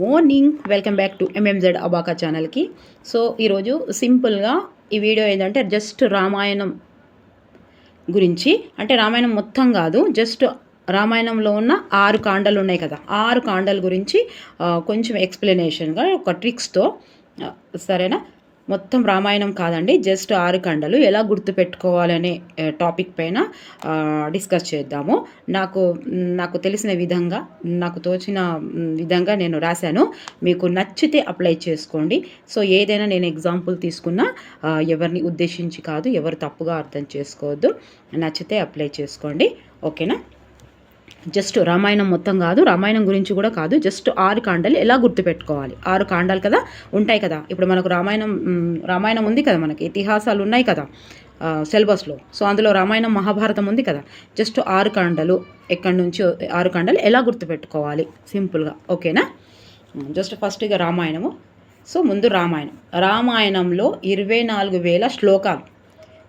Morning welcome back to MMZ abaca ఛానల్కి so ఈరోజు సింపుల్గా ఈ వీడియో ఏంటంటే జస్ట్ రామాయణం గురించి. అంటే రామాయణం మొత్తం కాదు జస్ట్ రామాయణంలో ఉన్న ఆరు కాండలు ఉన్నాయి కదా. ఆరు కాండల గురించి కొంచెం ఎక్స్ప్లెనేషన్గా ఒక ట్రిక్స్తో సరేనా? మొత్తం రామాయణం కాదండి జస్ట్ ఆరు కండలు ఎలా గుర్తుపెట్టుకోవాలనే టాపిక్ పైన డిస్కస్ చేద్దాము. నాకు నాకు తెలిసిన విధంగా నాకు తోచిన విధంగా నేను రాశాను. మీకు నచ్చితే అప్లై చేసుకోండి. సో ఏదైనా నేను ఎగ్జాంపుల్ తీసుకున్నా ఎవరిని ఉద్దేశించి కాదు ఎవరు తప్పుగా అర్థం చేసుకోవద్దు. నచ్చితే అప్లై చేసుకోండి. ఓకేనా? జస్ట్ రామాయణం మొత్తం కాదు రామాయణం గురించి కూడా కాదు జస్ట్ ఆరు కాండలు ఎలా గుర్తుపెట్టుకోవాలి? ఆరు కాండాలు కదా ఉంటాయి కదా. ఇప్పుడు మనకు రామాయణం రామాయణం ఉంది కదా మనకి ఇతిహాసాలు ఉన్నాయి కదా సిలబస్లో. సో అందులో రామాయణం మహాభారతం ఉంది కదా. జస్ట్ ఆరు కాండలు ఎక్కడి నుంచి ఆరు కాండలు ఎలా గుర్తుపెట్టుకోవాలి? సింపుల్గా ఓకేనా? జస్ట్ ఫస్ట్ ఇక రామాయణము. సో ముందు రామాయణం. రామాయణంలో ఇరవై నాలుగు వేల శ్లోకాలు.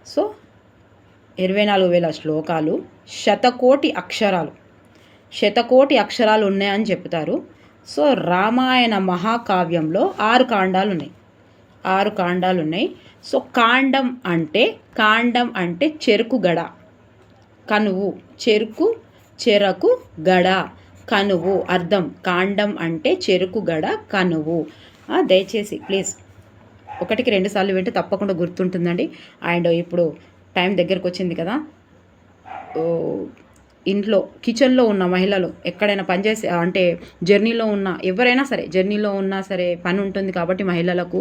సో ఇరవై నాలుగు వేల శ్లోకాలు శతకోటి అక్షరాలు. శతకోటి అక్షరాలు ఉన్నాయని చెప్తారు సో రామాయణ మహాకావ్యంలో ఆరు కాండాలు ఉన్నాయి ఆరు కాండాలు ఉన్నాయి సో కాండం అంటే కాండం అంటే చెరుకు గడ. కనువు చెరుకు చెరకు గడ. కనువు అర్థం. కాండం అంటే చెరుకు గడ కనువు. దయచేసి ప్లీజ్. ఒకటికి రెండు సార్లు వింటే తప్పకుండా గుర్తుంటుందండి. అండ్ ఇప్పుడు టైం దగ్గరకు వచ్చింది కదా. ఓ, ఇంట్లో కిచెన్లో ఉన్న మహిళలు ఎక్కడైనా పనిచేసే అంటే జర్నీలో ఉన్న ఎవరైనా సరే జర్నీలో ఉన్నా సరే పని ఉంటుంది కాబట్టి మహిళలకు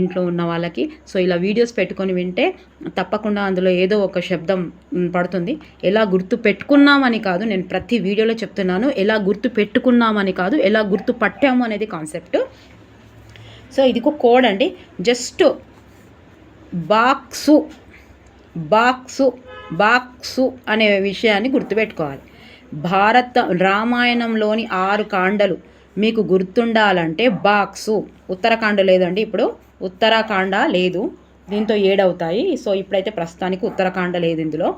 ఇంట్లో ఉన్న వాళ్ళకి. సో ఇలా వీడియోస్ పెట్టుకొని వింటే తప్పకుండా అందులో ఏదో ఒక శబ్దం పడుతుంది. ఎలా గుర్తు పెట్టుకున్నామని కాదు నేను ప్రతి వీడియోలో చెప్తున్నాను. ఎలా గుర్తు పెట్టుకున్నామని కాదు ఎలా గుర్తు పట్టాము అనేది కాన్సెప్ట్. సో ఇది కోడ్ అండి. జస్ట్ బాక్సు బాక్సు బాక్సు అనే విషయాన్ని గుర్తుపెట్టుకోవాలి. భారత రామాయణంలోని ఆరు కాండలు మీకు గుర్తుండాలంటే బాక్సు. ఉత్తరాఖండ లేదండి ఇప్పుడు. ఉత్తరాఖండ లేదు. దీంతో ఏడవుతాయి. సో ఇప్పుడైతే ప్రస్తుతానికి ఉత్తరాఖండ లేదు ఇందులో.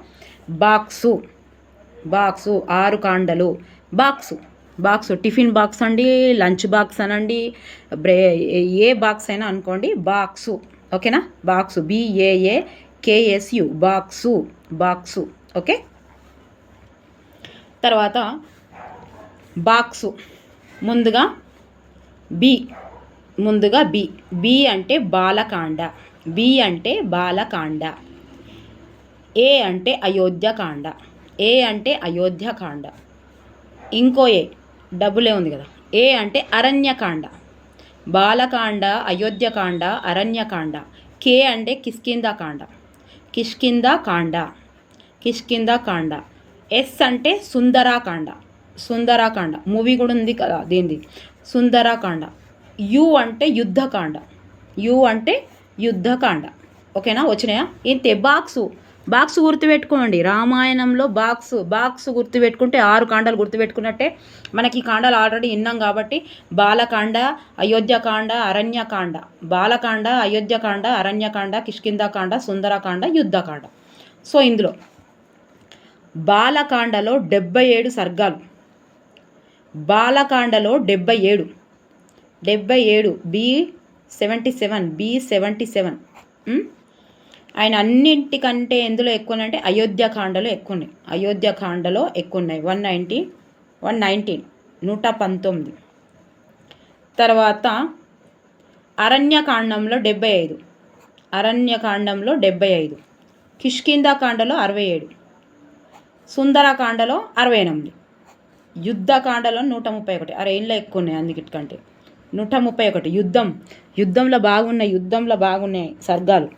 బాక్సు. బాక్సు ఆరు కాండలు. బాక్సు. బాక్స్ టిఫిన్ బాక్స్ అండి లంచ్ బాక్స్ అనండి బ్రే ఏ బాక్స్ అయినా అనుకోండి బాక్సు. ఓకేనా? Box. B A A K S U box box okay? తర్వాత బాక్సు ముందుగా బి ముందుగా బి. బి అంటే బాలకాండ బి అంటే బాలకాండ ఏ అంటే అయోధ్యకాండ ఏ అంటే అయోధ్యకాండ ఇంకో ఏ డబ్బులే ఉంది కదా. ఏ అంటే అరణ్యకాండ బాలకాండ అయోధ్యకాండ అరణ్యకాండ కే అంటే కిష్కిందకాండ కిష్కిందకాండ కిష్కిందకాండ ఎస్ అంటే సుందరాకాండ సుందరాకాండ మూవీ కూడా ఉంది కదా దీనిది. సుందరాకాండ యు అంటే యుద్ధకాండ యు అంటే యుద్ధకాండ ఓకేనా? వచ్చినాయా? ఏంటి? బాక్సు. బాక్స్ గుర్తుపెట్టుకోండి. రామాయణంలో బాక్స్ బాక్స్ గుర్తుపెట్టుకుంటే ఆరు కాండాలు గుర్తుపెట్టుకున్నట్టే మనకి కాండాలు ఆల్రెడీ విన్నాం కాబట్టి బాలకాండ అయోధ్యకాండ అరణ్యకాండ. బాలకాండ అయోధ్యకాండ అరణ్యకాండ కిష్కిందకాండ సుందరకాండ యుద్ధకాండ. సో ఇందులో బాలకాండలో డెబ్బై ఏడు సర్గాలు. బాలకాండలో డెబ్బై ఏడు. డెబ్బై ఏడు B seventy seven B seventy seven. ఆయన అన్నింటికంటే ఎందులో ఎక్కువ అంటే అయోధ్యకాండలో ఎక్కువ ఉన్నాయి అయోధ్యకాండలో ఎక్కువ ఉన్నాయి వన్ నైంటీ వన్ నైంటీన్ నూట పంతొమ్మిది. తర్వాత అరణ్యకాండంలో డెబ్బై ఐదు. అరణ్యకాండంలో డెబ్బై ఐదు. కిష్కిందాకాండలో అరవై ఏడు. సుందరకాండలో అరవై ఎనిమిది. యుద్ధకాండలో నూట ముప్పై ఒకటి. అరే ఇంట్లో ఎక్కువ ఉన్నాయి అందుకిటికంటే నూట ముప్పై ఒకటి. యుద్ధం. యుద్ధంలో బాగున్నాయి. యుద్ధంలో బాగున్నాయి. సర్గాలు.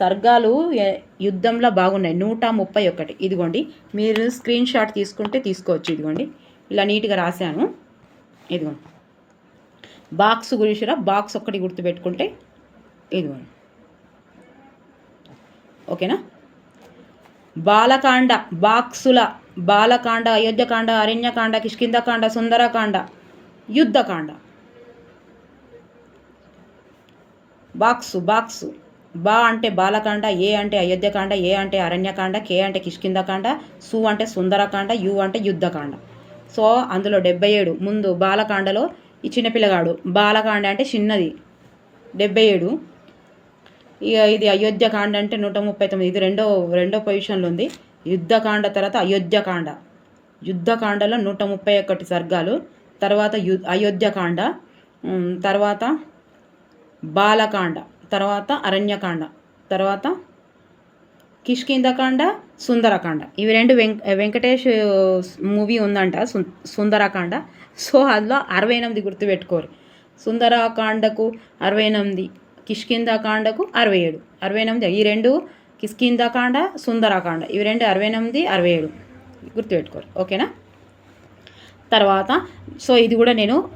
సర్గాలు యుద్ధంలో బాగున్నాయి. నూట ముప్పై ఒకటి. ఇదిగోండి. మీరు స్క్రీన్ షాట్ తీసుకుంటే తీసుకోవచ్చు. ఇదిగోండి. ఇలా నీట్గా రాశాను. ఇదిగోండి. బాక్స్ గురించిరా బాక్స్ ఒక్కటి గుర్తుపెట్టుకుంటే ఇదిగోండి. ఓకేనా? బాలకాండ. బాక్సుల. బాలకాండ అయోధ్యకాండ అరణ్యకాండ కిష్కిందకాండ సుందరకాండ యుద్ధకాండ. Box box. బా అంటే బాలకాండ ఏ అంటే అయోధ్యకాండ ఏ అంటే అరణ్యకాండ కే అంటే కిష్కిందకాండ సు అంటే సుందరకాండ యు అంటే యుద్ధకాండ. సో అందులో డెబ్బై ఏడు. ముందు బాలకాండలో ఈ చిన్నపిల్లగాడు బాలకాండ అంటే చిన్నది. డెబ్బై ఏడు. ఇక ఇది అయోధ్యకాండ అంటే నూట ముప్పై తొమ్మిది. ఇది రెండో రెండో పొజిషన్లో ఉంది. యుద్ధకాండ తర్వాత అయోధ్యకాండ. యుద్ధకాండలో నూట ముప్పై ఒకటి సర్గాలు. తర్వాత యు అయోధ్యకాండ. తర్వాత బాలకాండ. తర్వాత అరణ్యకాండ తర్వాత కిష్కిందకాండ సుందరకాండ. ఇవి రెండు వెంక వెంకటేష్ మూవీ ఉందంట సు- సుందరకాండ. సో అందులో అరవై ఎనిమిది గుర్తుపెట్టుకోరు. సుందరకాండకు అరవై ఎనిమిది కిష్కిందకాండకు అరవై ఏడు. అరవై ఎనిమిది ఈ రెండు కిష్కిందకాండ సుందరకాండ. ఇవి రెండు అరవై ఎనిమిది అరవై ఏడు గుర్తుపెట్టుకోరు. ఓకేనా? తర్వాత సో ఇది కూడా నేను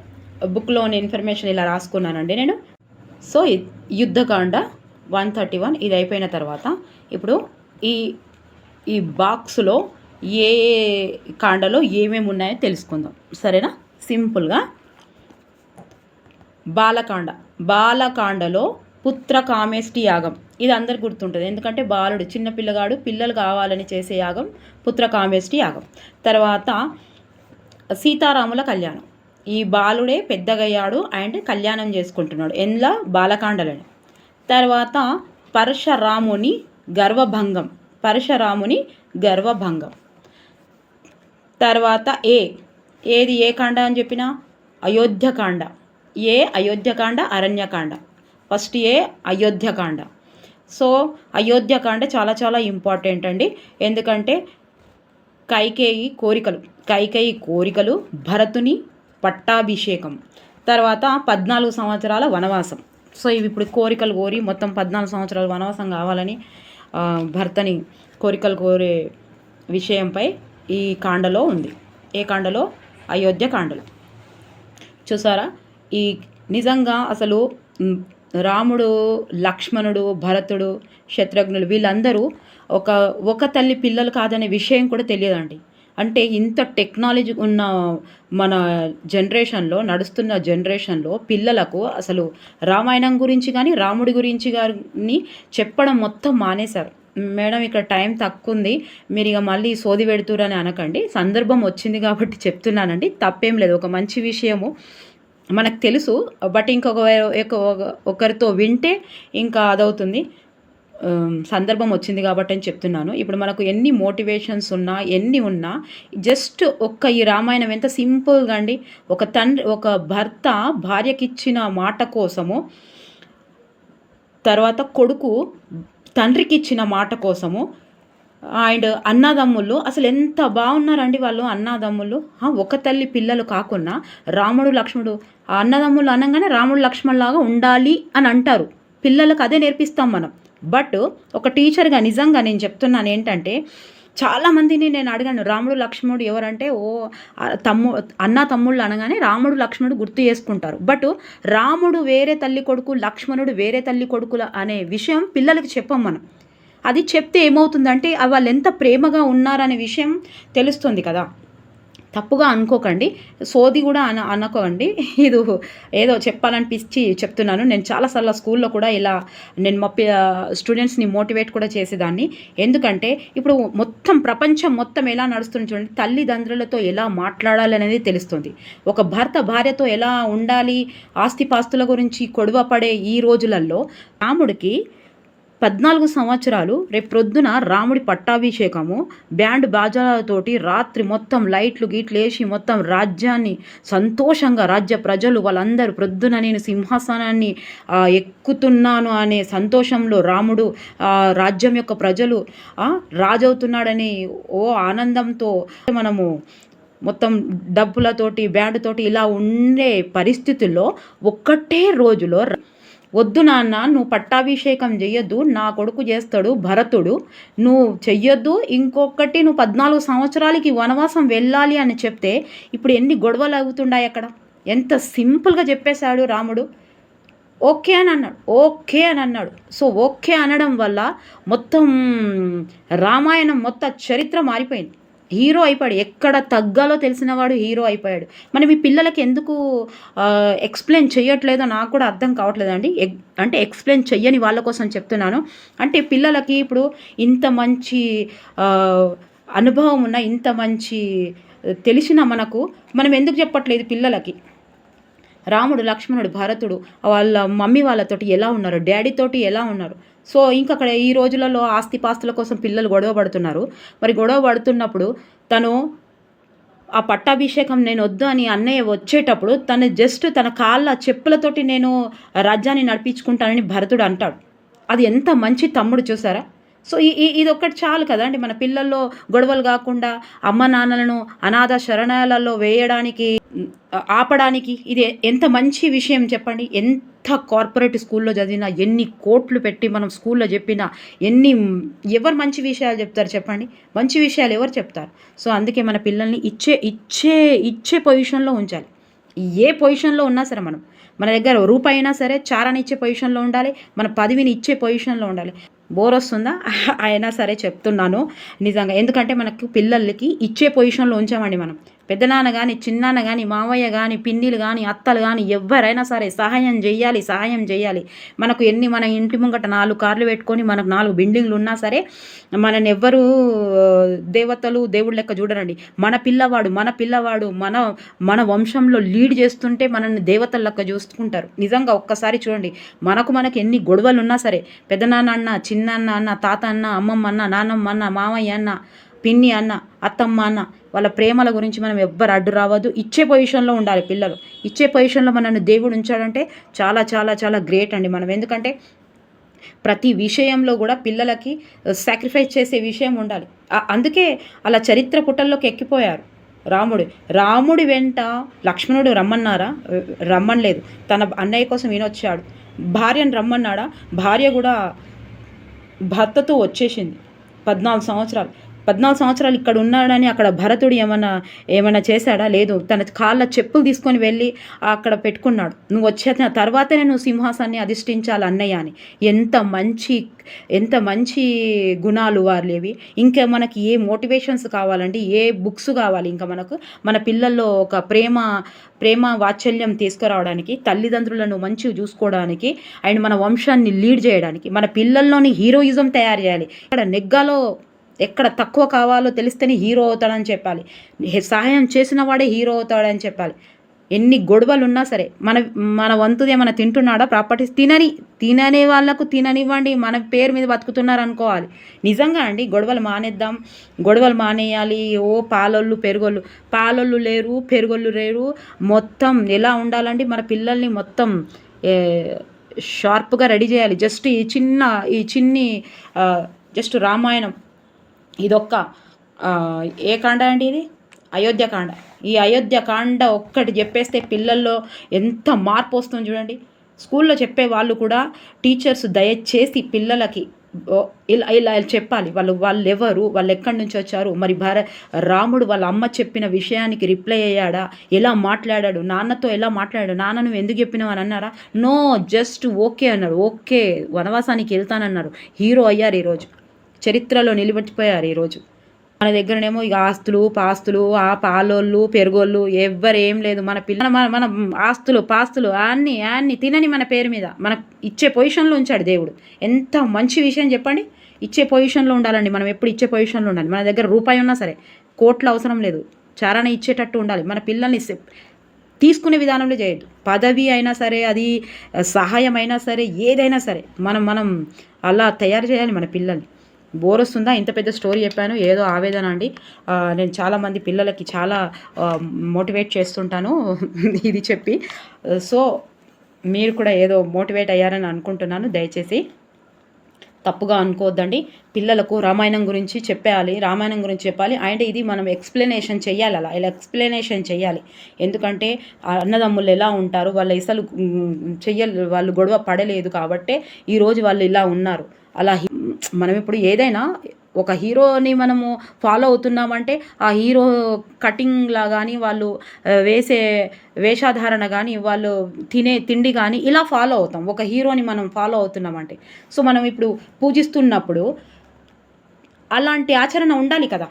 బుక్లోని ఇన్ఫర్మేషన్ ఇలా రాసుకున్నానండి నేను. So Yuddhakanda one thirty one ఇది అయిపోయిన తర్వాత ఇప్పుడు ఈ ఈ బాక్స్లో ఏ ఏ కాండలో ఏమేమి ఉన్నాయో తెలుసుకుందాం. సరేనా? సింపుల్గా బాలకాండ. బాలకాండలో పుత్ర కామేష్టి యాగం. ఇది అందరు గుర్తుంటుంది. ఎందుకంటే బాలుడు చిన్న పిల్లగాడు పిల్లలు కావాలని చేసే యాగం పుత్ర కామేష్టి యాగం. తర్వాత సీతారాముల కళ్యాణం. ఈ బాలుడే పెద్దగయ్యాడు అండ్ కళ్యాణం చేసుకుంటున్నాడు. ఎండ్ల బాలకాండలని. తర్వాత పరశురాముని గర్వభంగం. పరశురాముని గర్వభంగం. తర్వాత ఏ? ఏది ఏ కాండ అని చెప్పిన? Ayodhyakanda. A? Ayodhyakanda Aranyakanda. First A? Ayodhyakanda. So Ayodhyakanda చాలా చాలా ఇంపార్టెంట్ అండి. ఎందుకంటే కైకేయి కోరికలు. కైకేయి కోరికలు భరతుని పట్టాభిషేకం. తర్వాత పద్నాలుగు సంవత్సరాల వనవాసం. సో ఇవి ఇప్పుడు కోరికలు కోరి మొత్తం పద్నాలుగు సంవత్సరాలు వనవాసం కావాలని భర్తని కోరికలు కోరే విషయంపై ఈ కాండలో ఉంది. ఏ కాండలో? అయోధ్య కాండలో. చూసారా? ఈ నిజంగా అసలు రాముడు లక్ష్మణుడు భరతుడు శత్రుఘ్నుడు వీళ్ళందరూ ఒక ఒక తల్లి పిల్లలు కాదనే విషయం కూడా తెలియదండి. అంటే ఇంత టెక్నాలజీ ఉన్న మన జనరేషన్లో నడుస్తున్న జనరేషన్లో పిల్లలకు అసలు రామాయణం గురించి కానీ రాముడి గురించి కానీ చెప్పడం మొత్తం మానేశారు. మేడం ఇక్కడ టైం తక్కువ ఉంది మీరు ఇక మళ్ళీ సోది పెడుతురని అనకండి. సందర్భం వచ్చింది కాబట్టి చెప్తున్నానండి. తప్పేం లేదు. ఒక మంచి విషయము మనకు తెలుసు. బట్ ఇంకొక ఒక- ఒకరితో వింటే ఇంకా అదవుతుంది. సందర్భం వచ్చింది కాబట్టి అని చెప్తున్నాను. ఇప్పుడు మనకు ఎన్ని మోటివేషన్స్ ఉన్నా ఎన్ని ఉన్నా జస్ట్ ఒక్క ఈ రామాయణం ఎంత సింపుల్గా అండి. ఒక తండ్రి ఒక భర్త భార్యకిచ్చిన మాట కోసము తర్వాత కొడుకు తండ్రికి ఇచ్చిన మాట కోసము అండ్ అన్నదమ్ములు అసలు ఎంత బాగున్నారండి వాళ్ళు అన్నదమ్ములు. ఒక తల్లి పిల్లలు కాకుండా రాముడు లక్ష్మణుడు ఆ అన్నదమ్ములు అనగానే రాముడు లక్ష్మణులాగా ఉండాలి అని అంటారు. పిల్లలకు అదే నేర్పిస్తాం మనం. బట్ ఒక టీచర్గా నిజంగా నేను చెప్తున్నాను ఏంటంటే చాలామందిని నేను అడిగాను రాముడు లక్ష్మణుడు ఎవరంటే ఓ తమ్ము అన్న తమ్ముళ్ళు అనగానే రాముడు లక్ష్మణుడు గుర్తు చేసుకుంటారు. బట్ రాముడు వేరే తల్లి కొడుకు లక్ష్మణుడు వేరే తల్లి కొడుకుల అనే విషయం పిల్లలకి చెప్పం మనం. అది చెప్తే ఏమవుతుందంటే వాళ్ళు ఎంత ప్రేమగా ఉన్నారనే విషయం తెలుస్తుంది కదా. తప్పుగా అనుకోకండి. సోది కూడా అన అనుకోండి. ఇది ఏదో చెప్పాలనిపించి చెప్తున్నాను. నేను చాలాసార్లు స్కూల్లో కూడా ఇలా నేను మా స్టూడెంట్స్ని మోటివేట్ కూడా చేసేదాన్ని. ఎందుకంటే ఇప్పుడు మొత్తం ప్రపంచం మొత్తం ఎలా నడుస్తుంది చూడండి. తల్లిదండ్రులతో ఎలా మాట్లాడాలి అనేది తెలుస్తుంది. ఒక భర్త భార్యతో ఎలా ఉండాలి ఆస్తిపాస్తుల గురించి కొడవ పడే ఈ రోజులలో రాముడికి పద్నాలుగు సంవత్సరాలు రేపు ప్రొద్దున రాముడి పట్టాభిషేకము. బ్యాండ్ బాజాలతోటి రాత్రి మొత్తం లైట్లు గీట్లేసి మొత్తం రాజ్యాన్ని సంతోషంగా రాజ్య ప్రజలు వాళ్ళందరూ ప్రొద్దున నేను సింహాసనాన్ని ఎక్కుతున్నాను అనే సంతోషంలో రాముడు రాజ్యం యొక్క ప్రజలు రాజవుతున్నాడని ఓ ఆనందంతో మనము మొత్తం డబ్బులతోటి బ్యాండ్ తోటి ఇలా ఉండే పరిస్థితుల్లో ఒక్కటే రోజులో వద్దు నాన్న నువ్వు పట్టాభిషేకం చెయ్యొద్దు నా కొడుకు చేస్తాడు భరతుడు నువ్వు చెయ్యొద్దు ఇంకొకటి నువ్వు పద్నాలుగు సంవత్సరాలకి వనవాసం వెళ్ళాలి అని చెప్తే ఇప్పుడు ఎన్ని గొడవలు అవుతున్నాయి అక్కడ? ఎంత సింపుల్గా చెప్పేశాడు రాముడు. ఓకే అని అన్నాడు ఓకే అని అన్నాడు. సో ఓకే అనడం వల్ల మొత్తం రామాయణం మొత్తం చరిత్ర మారిపోయింది. హీరో అయిపోయాడు. ఎక్కడ తగ్గాలో తెలిసినవాడు హీరో అయిపోయాడు. మనం ఈ పిల్లలకి ఎందుకు ఎక్స్ప్లెయిన్ చేయట్లేదో నాకు కూడా అర్థం కావట్లేదండి. ఎగ్- అంటే ఎక్స్ప్లెయిన్ చెయ్యని వాళ్ళ కోసం చెప్తున్నాను. అంటే పిల్లలకి ఇప్పుడు ఇంత మంచి అనుభవం ఉన్న ఇంత మంచి తెలిసిన మనకు మనం ఎందుకు చెప్పట్లేదు పిల్లలకి? రాముడు లక్ష్మణుడు భరతుడు వాళ్ళ మమ్మీ వాళ్ళతోటి ఎలా ఉన్నారు? డాడీ తోటి ఎలా ఉన్నారు? సో ఇంకా అక్కడ ఈ రోజులలో ఆస్తిపాస్తుల కోసం పిల్లలు గొడవ పడుతున్నారు. మరి గొడవ పడుతున్నప్పుడు తను ఆ పట్టాభిషేకం నేను వద్దు అని అన్నయ్య వచ్చేటప్పుడు తను జస్ట్ తన కాళ్ళ చెప్పులతోటి నేను రాజ్యాన్ని నడిపించుకుంటానని భరతుడు అంటాడు. అది ఎంత మంచి తమ్ముడు చూసారా? సో ఈ ఇది ఒక్కటి చాలు కదా అండి మన పిల్లల్లో గొడవలు కాకుండా అమ్మ నాన్నలను అనాథ శరణాలలో వేయడానికి ఆపడానికి. ఇది ఎంత మంచి విషయం చెప్పండి. ఎంత కార్పొరేట్ స్కూల్లో చదివినా ఎన్ని కోట్లు పెట్టి మనం స్కూల్లో చెప్పినా ఎన్ని ఎవరు మంచి విషయాలు చెప్తారు చెప్పండి. మంచి విషయాలు ఎవరు చెప్తారు? సో అందుకే మన పిల్లల్ని ఇచ్చే ఇచ్చే ఇచ్చే పొజిషన్లో ఉంచాలి. ఏ పొజిషన్లో ఉన్నా సరే మనం మన దగ్గర రూపాయి అయినా సరే చారాని ఇచ్చే పొజిషన్లో ఉండాలి మన పదవిని ఇచ్చే పొజిషన్లో ఉండాలి. బోర్ వస్తుందా? అయినా సరే చెప్తున్నాను. నిజంగా. ఎందుకంటే మనకు పిల్లలకి ఇచ్చే పొజిషన్లో ఉంచామండి మనం. పెద్దనాన్న కానీ చిన్నాన్న కానీ మావయ్య కానీ పిన్నిలు కానీ అత్తలు కానీ ఎవరైనా సరే సహాయం చేయాలి సహాయం చేయాలి. మనకు ఎన్ని మన ఇంటి ముంగట నాలుగు కార్లు పెట్టుకొని మనకు నాలుగు బిల్డింగ్లు ఉన్నా సరే మనని ఎవ్వరు దేవతలు దేవుడు లెక్క చూడరండి. మన పిల్లవాడు మన పిల్లవాడు మన మన వంశంలో లీడ్ చేస్తుంటే మనల్ని దేవతల లెక్క చూసుకుంటారు. నిజంగా ఒక్కసారి చూడండి. మనకు మనకు ఎన్ని గొడవలు ఉన్నా సరే పెద్దనాన్న అన్న చిన్నాన్న అన్న తాత అన్న అమ్మమ్మ అన్న నాన్నమ్మ అన్న మామయ్య అన్న పిన్ని అన్న అత్తమ్మ అన్న వాళ్ళ ప్రేమల గురించి మనం ఎవ్వరు అడ్డు రావద్దు. ఇచ్చే పొజిషన్లో ఉండాలి పిల్లలు. ఇచ్చే పొజిషన్లో మనల్ని దేవుడు ఉంచాడంటే చాలా చాలా చాలా గ్రేట్ అండి మనం. ఎందుకంటే ప్రతి విషయంలో కూడా పిల్లలకి సాక్రిఫైస్ చేసే విషయం ఉండాలి. అందుకే అలా చరిత్ర పుటల్లోకి ఎక్కిపోయారు రాముడు. రాముడి వెంట లక్ష్మణుడు రమ్మన్నారా? రమ్మనలేదు. తన అన్నయ్య కోసం ఈయనొచ్చాడు. భార్యను రమ్మన్నాడా? భార్య కూడా భర్తతో వచ్చేసింది. పద్నాలుగు సంవత్సరాలు. పద్నాలుగు సంవత్సరాలు ఇక్కడ ఉన్నాడని అక్కడ భరతుడు ఏమన్నా ఏమైనా చేశాడా? లేదు. తన కాళ్ళ చెప్పులు తీసుకొని వెళ్ళి అక్కడ పెట్టుకున్నాడు. నువ్వు వచ్చేసిన తర్వాతనే నువ్వు సింహాసాన్ని అధిష్ఠించాలి అన్నయ్య అని. ఎంత మంచి ఎంత మంచి గుణాలు వారివి. ఇంకా మనకి ఏ మోటివేషన్స్ కావాలండి? ఏ బుక్స్ కావాలి ఇంకా మనకు? మన పిల్లల్లో ఒక ప్రేమ ప్రేమ వాత్సల్యం తీసుకురావడానికి తల్లిదండ్రులను మంచిగా చూసుకోవడానికి అండ్ మన వంశాన్ని లీడ్ చేయడానికి మన పిల్లల్లోని హీరోయిజం తయారు చేయాలి. ఇక్కడ నెగ్గాలో ఎక్కడ తక్కువ కావాలో తెలిస్తేనే హీరో అవుతాడని చెప్పాలి. సహాయం చేసిన వాడే హీరో అవుతాడని చెప్పాలి. ఎన్ని గొడవలు ఉన్నా సరే మన మన వంతుది ఏమైనా తింటున్నాడా ప్రాపర్టీస్ తినని తినని వాళ్ళకు తిననివ్వండి. మన పేరు మీద బతుకుతున్నారు అనుకోవాలి నిజంగా అండి గొడవలు మానేద్దాం. గొడవలు మానేయాలి. ఓ పాలొళ్ళు పెరుగోళ్ళు పాలొళ్ళు లేరు పెరుగోళ్ళు లేరు. మొత్తం ఎలా ఉండాలండి? మన పిల్లల్ని మొత్తం షార్ప్గా రెడీ చేయాలి. జస్ట్ ఈ చిన్న ఈ చిన్ని జస్ట్ రామాయణం. ఇదొక్క ఏ కాండ అండి ఇది? అయోధ్యకాండ ఈ అయోధ్యకాండ ఒక్కటి చెప్పేస్తే పిల్లల్లో ఎంత మార్పు వస్తుంది చూడండి. స్కూల్లో చెప్పే వాళ్ళు కూడా టీచర్స్ దయచేసి పిల్లలకి ఇలా ఇలా చెప్పాలి. వాళ్ళు వాళ్ళు ఎవరు వాళ్ళు ఎక్కడి నుంచి వచ్చారు? మరి భార రాముడు వాళ్ళ అమ్మ చెప్పిన విషయానికి రిప్లై అయ్యాడా? ఎలా మాట్లాడాడు? నాన్నతో ఎలా మాట్లాడాడు? నాన్న నువ్వు ఎందుకు చెప్పినావు అని అన్నారా? నో జస్ట్ ఓకే అన్నాడు. ఓకే వనవాసానికి వెళ్తానన్నారు. హీరో అయ్యారు ఈరోజు. చరిత్రలో నిలబెట్టిపోయారు ఈరోజు మన దగ్గరనేమో ఇక ఆస్తులు పాస్తులు ఆ పాలోళ్ళు పెరుగోళ్ళు ఎవ్వరు ఏం లేదు. మన పిల్ల మన మన ఆస్తులు పాస్తులు అన్ని అన్ని తినని మన పేరు మీద. మన ఇచ్చే పొజిషన్లో ఉంచాడు దేవుడు. ఎంత మంచి విషయం చెప్పండి. ఇచ్చే పొజిషన్లో ఉండాలండి. మనం ఎప్పుడు ఇచ్చే పొజిషన్లో ఉండాలి. మన దగ్గర రూపాయి ఉన్నా సరే కోట్లు అవసరం లేదు. చారణ ఇచ్చేటట్టు ఉండాలి. మన పిల్లల్ని తీసుకునే విధానంలో చేయొద్దు. పదవి అయినా సరే అది సహాయం అయినా సరే ఏదైనా సరే మనం మనం అలా తయారు చేయాలి మన పిల్లల్ని. బోర్ వస్తుందా ఇంత పెద్ద స్టోరీ చెప్పాను. ఏదో ఆవేదన అండి. నేను చాలామంది పిల్లలకి చాలా మోటివేట్ చేస్తుంటాను ఇది చెప్పి. సో మీరు కూడా ఏదో మోటివేట్ అయ్యారని అనుకుంటున్నాను. దయచేసి తప్పుగా అనుకోవద్దండి. పిల్లలకు రామాయణం గురించి చెప్పాలి రామాయణం గురించి చెప్పాలి. అండ్ ఇది మనం ఎక్స్ప్లెనేషన్ చేయాలి అలా. ఇలా ఎక్స్ప్లెనేషన్ చేయాలి ఎందుకంటే అన్నదమ్ములు ఎలా ఉంటారు? వాళ్ళ ఇసలు చెయ్య వాళ్ళు గొడవ పడలేదు కాబట్టే ఈరోజు వాళ్ళు ఇలా ఉన్నారు. అలా మనం ఇప్పుడు ఏదైనా ఒక హీరోని మనము ఫాలో అవుతున్నామంటే ఆ హీరో కటింగ్లా కానీ వాళ్ళు వేసే వేషధారణ కానీ వాళ్ళు తినే తిండి కానీ ఇలా ఫాలో అవుతాం. ఒక హీరోని మనం ఫాలో అవుతున్నామంటే. సో మనం ఇప్పుడు పూజిస్తున్నప్పుడు అలాంటి ఆచరణ ఉండాలి కదా.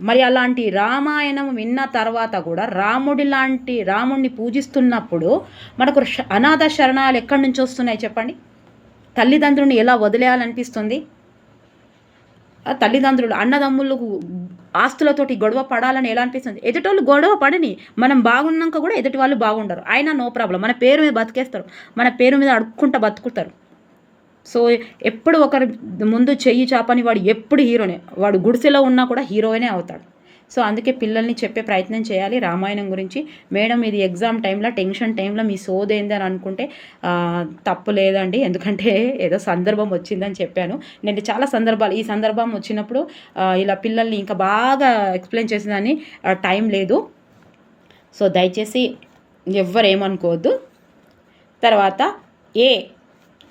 మరి అలాంటి రామాయణం విన్న తర్వాత కూడా రాముడి లాంటి రాముడిని పూజిస్తున్నప్పుడు మనకు అనాథ శరణాలు ఎక్కడి నుంచి వస్తున్నాయి చెప్పండి? తల్లిదండ్రుని ఎలా వదిలేయాలనిపిస్తుంది? తల్లిదండ్రులు అన్నదమ్ములకు ఆస్తులతోటి గొడవ పడాలని ఎలా అనిపిస్తుంది? ఎదుటోళ్ళు గొడవ పడని మనం బాగున్నాక కూడా ఎదుటి వాళ్ళు బాగుండరు. అయినా నో ప్రాబ్లం. మన పేరు మీద బతికేస్తారు. మన పేరు మీద అడుక్కుంటా బతుకుతారు. సో ఎప్పుడు ఒకరి ముందు చెయ్యి చాపని వాడు ఎప్పుడు హీరోనే. వాడు గుడిసెలో ఉన్నా కూడా హీరోయినే అవుతాడు. సో అందుకే పిల్లల్ని చెప్పే ప్రయత్నం చేయాలి రామాయణం గురించి. మేడం ఇది ఎగ్జామ్ టైంలో టెన్షన్ టైంలో మీ సోదేంది అని అనుకుంటే తప్పు లేదండి. ఎందుకంటే ఏదో సందర్భం వచ్చిందని చెప్పాను. నేను చాలా సందర్భాలు ఈ సందర్భం వచ్చినప్పుడు ఇలా పిల్లల్ని ఇంకా బాగా ఎక్స్ప్లెయిన్ చేసేదాన్ని టైం లేదు. సో దయచేసి ఎవ్వరేమనుకోవద్దు. తర్వాత ఏ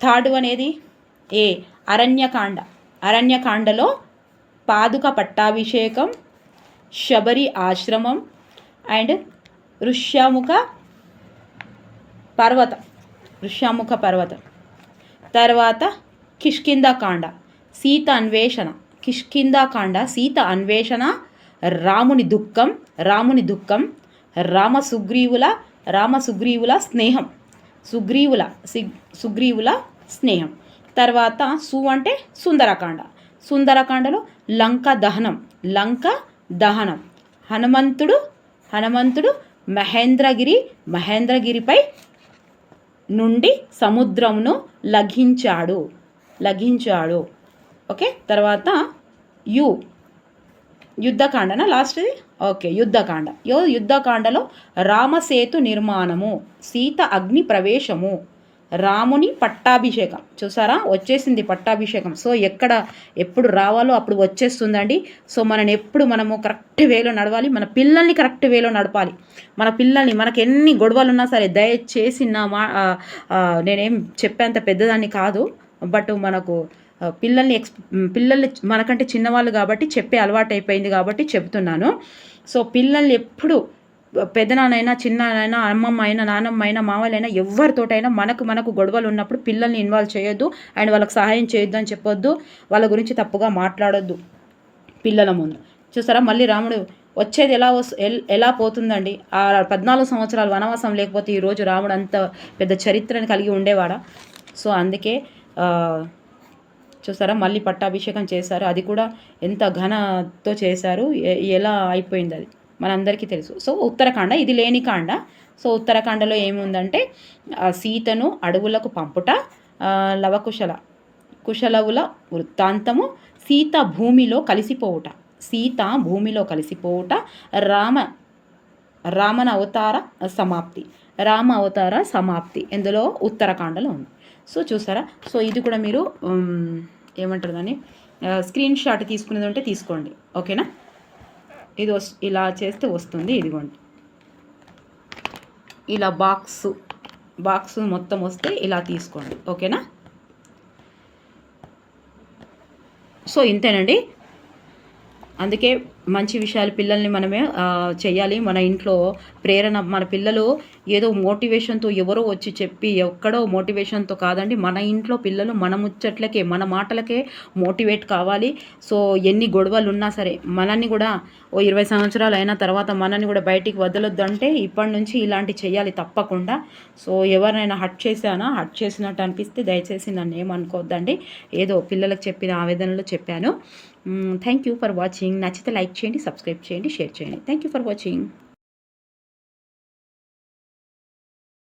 థర్డ్ అనేది ఏ అరణ్యకాండ. అరణ్యకాండలో పాదుక పట్టాభిషేకం శబరి ఆశ్రమం అండ్ ఋష్యాముఖ పర్వతం ఋష్యాముఖ పర్వతం. తర్వాత కిష్కిందాకాండ సీత అన్వేషణ కిష్కిందాకాండ సీత అన్వేషణ రాముని దుఃఖం రాముని దుఃఖం రామ సుగ్రీవుల రామ సుగ్రీవుల స్నేహం సుగ్రీవుల సుగ్రీవుల స్నేహం. తర్వాత సు అంటే సుందరకాండ సుందరకాండలో లంక దహనం లంక దహనం. హనుమంతుడు హనుమంతుడు మహేంద్రగిరి మహేంద్రగిరిపై నుండి సముద్రమును లఘించాడు. లఘించాడు. ఓకే? తర్వాత యు. యుద్ధకాండన? లాస్ట్ది? ఓకే యుద్ధకాండ. యో యుద్ధకాండలో రామసేతు నిర్మాణము సీత అగ్ని ప్రవేశము. రాముని పట్టాభిషేకం. చూసారా? వచ్చేసింది పట్టాభిషేకం. సో ఎక్కడ ఎప్పుడు రావాలో అప్పుడు వచ్చేస్తుందండి. సో మనని ఎప్పుడు మనము కరెక్ట్ వేలో నడవాలి. మన పిల్లల్ని కరెక్ట్ వేలో నడపాలి. మన పిల్లల్ని మనకి ఎన్ని గొడవలు ఉన్నా సరే దయచేసి నా మా నేనేం చెప్పేంత పెద్దదాన్ని కాదు. బట్ మనకు పిల్లల్ని ఎక్స్ పిల్లల్ని మనకంటే చిన్నవాళ్ళు కాబట్టి చెప్పే అలవాటు అయిపోయింది కాబట్టి చెప్తున్నాను. సో పిల్లల్ని ఎప్పుడు పెద్దనాన్నైనా చిన్నానైనా అమ్మమ్మ అయినా నాన్నమ్మ అయినా మామలైనా ఎవరితోటైనా మనకు మనకు గొడవలు ఉన్నప్పుడు పిల్లల్ని ఇన్వాల్వ్ చేయొద్దు. అండ్ వాళ్ళకి సహాయం చేయొద్దు అని చెప్పొద్దు. వాళ్ళ గురించి తప్పుగా మాట్లాడొద్దు పిల్లల ముందు. చూసారా? మళ్ళీ రాముడు వచ్చేది ఎలా వస్ ఎలా పోతుందండి? ఆ పద్నాలుగు సంవత్సరాలు వనవాసం లేకపోతే ఈరోజు రాముడు అంత పెద్ద చరిత్రను కలిగి ఉండేవాడా? సో అందుకే చూసారా? మళ్ళీ పట్టాభిషేకం చేశారు. అది కూడా ఎంత ఘనతో చేశారు. ఎలా అయిపోయింది అది? మనందరికీ తెలుసు. సో ఉత్తరాఖండ ఇది లేని కాండ. సో ఉత్తరాఖండలో ఏముందంటే సీతను అడవులకు పంపుట లవకుశల కుశలవుల వృత్తాంతము సీత భూమిలో కలిసిపోవుట. సీత భూమిలో కలిసిపోవుట రామ రామన అవతార సమాప్తి. రామ అవతార సమాప్తి. ఇందులో ఉత్తరాఖండలో ఉంది. సో చూసారా? సో ఇది కూడా మీరు ఏమంటారు దాన్ని? స్క్రీన్ షాట్ తీసుకునేది ఉంటే తీసుకోండి. ఓకేనా? ఇది ఇలా చేస్తే వస్తుంది ఇదిగోండి. ఇలా బాక్స్ బాక్స్ మొత్తం వస్తే ఇలా తీసుకోండి ఓకేనా? సో ఇంతేనండి. అందుకే మంచి విషయాలు పిల్లల్ని మనమే చేయాలి మన ఇంట్లో ప్రేరణ మన పిల్లలు ఏదో మోటివేషన్తో ఎవరో వచ్చి చెప్పి ఎక్కడో మోటివేషన్తో కాదండి మన ఇంట్లో పిల్లలు మన ముచ్చట్లకే మన మాటలకే మోటివేట్ కావాలి. సో ఎన్ని గొడవలు ఉన్నా సరే మనల్ని కూడా ఓ ఇరవై సంవత్సరాలు అయిన తర్వాత మనల్ని కూడా బయటికి వదలొద్దు అంటే ఇప్పటి నుంచి ఇలాంటి చేయాలి తప్పకుండా. సో ఎవరినైనా హట్ చేశానా? హట్ చేసినట్టు అనిపిస్తే దయచేసి నన్ను ఏమనుకోవద్దండి. ఏదో పిల్లలకు చెప్పిన ఆవేదనలో చెప్పాను. థ్యాంక్ యూ ఫర్ వాచింగ్ నచ్చితే లైక్ చేయండి సబ్స్క్రైబ్ చేయండి షేర్ చేయండి. Thank you for watching